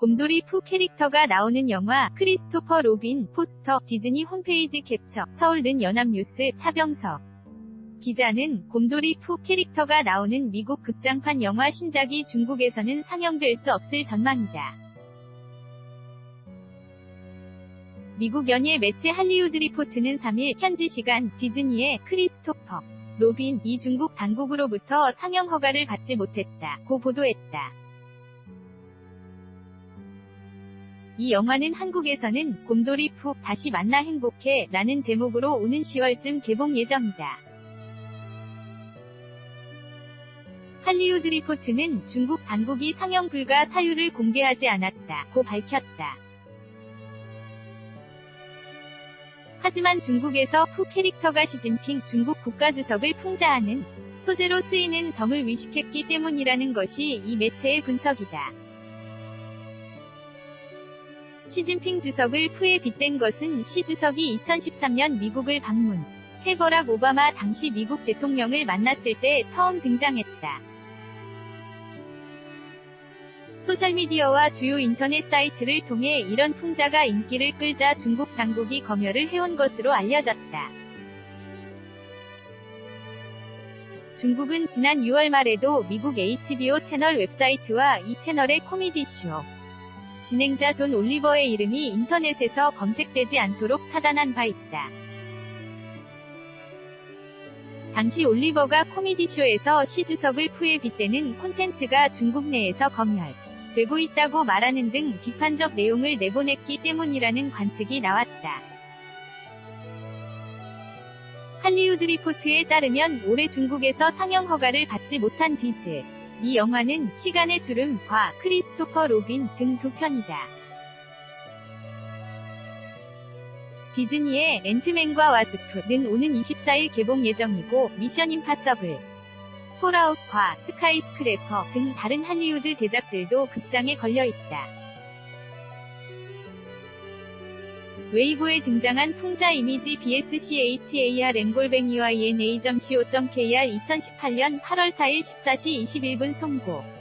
곰돌이 푸 캐릭터가 나오는 영화 크리스토퍼 로빈 포스터 디즈니 홈페이지 캡처 서울는 연합뉴스 차병석 기자는 곰돌이 푸 캐릭터가 나오는 미국 극장판 영화 신작이 중국에서는 상영될 수 없을 전망이다. 미국 연예 매체 할리우드 리포트는 3일 현지 시간 디즈니의 크리스토퍼 로빈 이 중국 당국으로부터 상영 허가를 받지 못했다. 고 보도했다. 이 영화는 한국에서는 곰돌이 푹 다시 만나 행복해 라는 제목으로 오는 10월쯤 개봉 예정이다. 할리우드 리포트는 중국 당국이 상영 불가 사유를 공개하지 않았다. 고 밝혔다. 하지만 중국에서 푸 캐릭터가 시진핑 중국 국가주석을 풍자하는 소재로 쓰이는 점을 위식했기 때문이라는 것이 이 매체의 분석이다. 시진핑 주석을 푸에 빗댄 것은 시 주석이 2013년 미국을 방문, 해 버락 오바마 당시 미국 대통령을 만났을 때 처음 등장했다. 소셜미디어와 주요 인터넷 사이트를 통해 이런 풍자가 인기를 끌자 중국 당국이 검열을 해온 것으로 알려졌다. 중국은 지난 6월 말에도 미국 HBO 채널 웹사이트와 이 채널의 코미디쇼 진행자 존 올리버의 이름이 인터넷에서 검색되지 않도록 차단한 바 있다. 당시 올리버가 코미디쇼에서 시주석을 푸에 빗대는 콘텐츠가 중국 내에서 검열. 되고 있다고 말하는 등 비판적 내용을 내보냈기 때문이라는 관측이 나왔다. 할리우드 리포트에 따르면 올해 중국에서 상영 허가를 받지 못한 디즈. 이 영화는 시간의 주름, 과 크리스토퍼 로빈 등 두 편이다. 디즈니의 앤트맨과 와스프는 오는 24일 개봉 예정이고 미션 임파서블, 폴아웃과 스카이스크래퍼 등 다른 할리우드 대작들도 극장에 걸려있다. 웨이보에 등장한 풍자 이미지 BSCHAR 앵골뱅이와 ENA.co.kr 2018년 8월 4일 14시 21분 송고